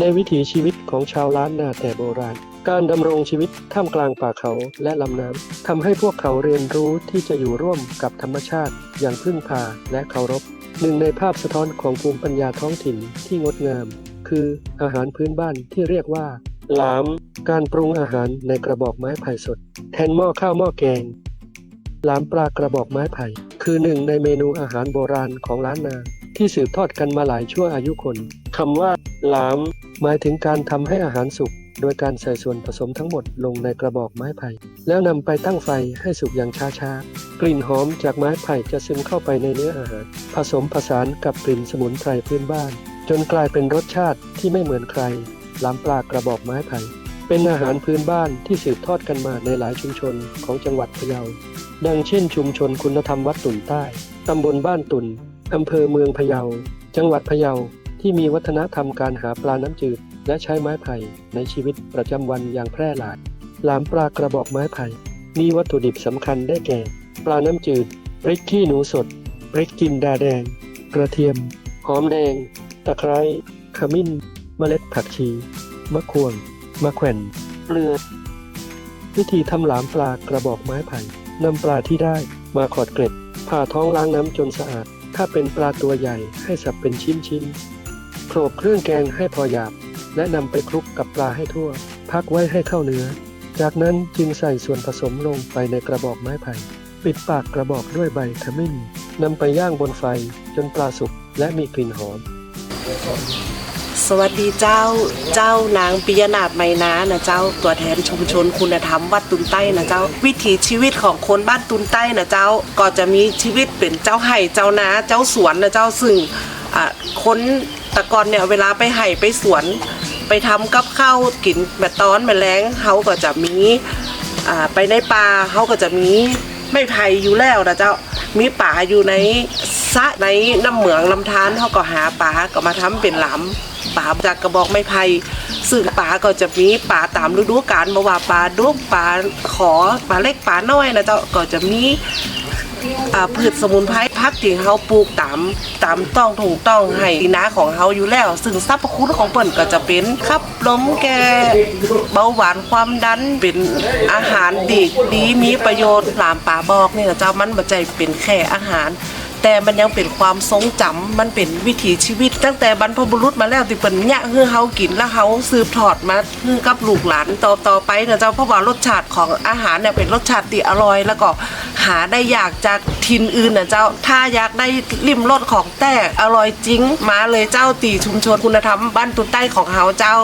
ในวิถีชีวิตของชาวล้านนาแต่โบราณ การดำรงชีวิตท่ามกลางป่าเขาและลำน้ำทำให้พวกเขาเรียนรู้ที่จะอยู่ร่วมกับธรรมชาติ อย่างพึ่งพาและเคารพ หนึ่งในภาพสะท้อนของภูมิปัญญาท้องถิ่นที่งดงาม คืออาหารพื้นบ้านที่เรียกว่าหลาม การปรุงอาหารในกระบอกไม้ไผ่สด แทนหม้อข้าวหม้อแกงหลามปลากระบอกไม้ไผ่ คือหนึ่งในเมนูอาหารโบราณของล้านนาที่สืบทอดกันมาหลายชั่วอายุคนคำว่าหลาม หมายถึงการทำให้อาหารสุกโดยการใส่ส่วนผสมทั้งหมดลงในกระบอกไม้ไผ่ แล้วนำไปตั้งไฟให้สุกอย่างช้าๆ กลิ่นหอมจากไม้ไผ่จะซึมเข้าไปในเนื้ออาหาร ผสมผสานกับกลิ่นสมุนไพรพื้นบ้าน จนกลายเป็นรสชาติที่ไม่เหมือนใครหลามปลากระบอกไม้ไผ่ เป็นอาหารพื้นบ้านที่สืบทอดกันมาในหลายชุมชนของจังหวัดพะเยา ดังเช่นชุมชนคุณธรรมวัดตุ่นใต้ ตำบลบ้านตุ่นอำเภอเมืองพะเยา จังหวัดพะเยา ที่มีวัฒนธรรมการหาปลาน้ำจืด และใช้ไม้ไผ่ในชีวิตประจำวันอย่างแพร่หลายหลามปลากระบอกไม้ไผ่ มีวัตถุดิบสำคัญได้แก่ ปลาน้ำจืดพริกขี้หนูสดพริกจินดาแดง กระเทียม หอมแดง ตะไคร้ ขมิ้น เมล็ดผักชี มะขวง มะแขวนเกลือ วิธีทำหลามปลากระบอกไม้ไผ่นำปลาที่ได้มาขอดเกล็ด ผ่าท้องล้างน้ำจนสะอาด ถ้าเป็นปลาตัวใหญ่ให้สับเป็นชิ้นๆ โขลกเครื่องแกงให้พอหยาบ และนำไปคลุกกับปลาให้ทั่ว พักไว้ให้เข้าเนื้อ จากนั้นจึงใส่ส่วนผสมลงไปในกระบอกไม้ไผ่ปิดปากกระบอกด้วยใบขมิ้นนำไปย่างบนไฟจนปลาสุกและมีกลิ่นหอม สวัสดีเจ้าเจ้านางปิยนาถไมนานะเจ้าตัวแทนชุมชนคุณธรรมวัดตุนใต้นะเจ้า วิถีชีวิตของคนบ้านตุนใต้นะเจ้าก็จะมีชีวิตเป็นเจ้าไห่เจ้านาเจ้าสวนนะเจ้าซึ่งอะคน แตะกอนเนี่ยเวลาไปไห่ไปสวน ไปทำกับข้าวกินแบบตอนแบบแรงเขาก็จะมีอ่าไปในป่าเขาก็จะมีไม่ไผ่อยู่แล้วนะเจ้ามีป่าอยู่ในสะในน้ำเหมืองลำธารเขาก็หาป่าก็มาทำเป็นหลามป่าจากกระบอกไม้ไผ่ซึ่งป่าก็จะมีป่าตามฤดูกาลมาว่าป่าดุกป่าขอป่าเล็กป่าน้อยนะเจ้าก็จะมี อ่าพืชสมุนไพรพักที่เขาปลูกตามตามต้องถูกต้องให้นาของเขาอยู่แล้ว ซึ่งสรรพคุณของเปิ่นก็จะเป็นขับลมแก้เบาหวานความดันเป็นอาหารดีดีมีประโยชน์หลามป่าบอกนี่นะเจ้ามันบ่ใจเป็นแค่อาหาร แต่มันยังเป็นความทรงจำมันเป็นวิถีชีวิต ตั้งแต่บรรพบุรุษมาแล้วที่เปิ่นเนี่ยคือเฮากินแล้วเฮาสืบทอดมาคือกับลูกหลานต่อต่อไปนะเจ้าเพราะว่ารสชาติของอาหารเนี่ยเป็นรสชาติที่อร่อยแล้วก็ หาได้อยากจากทินอื่นนะเจ้า ถ้าอยากได้ริมรสของแต่อร่อยจริง มาเลยเจ้าตีชุมชนคุณธรรมบ้านตุนใต้ของเฮาเจ้า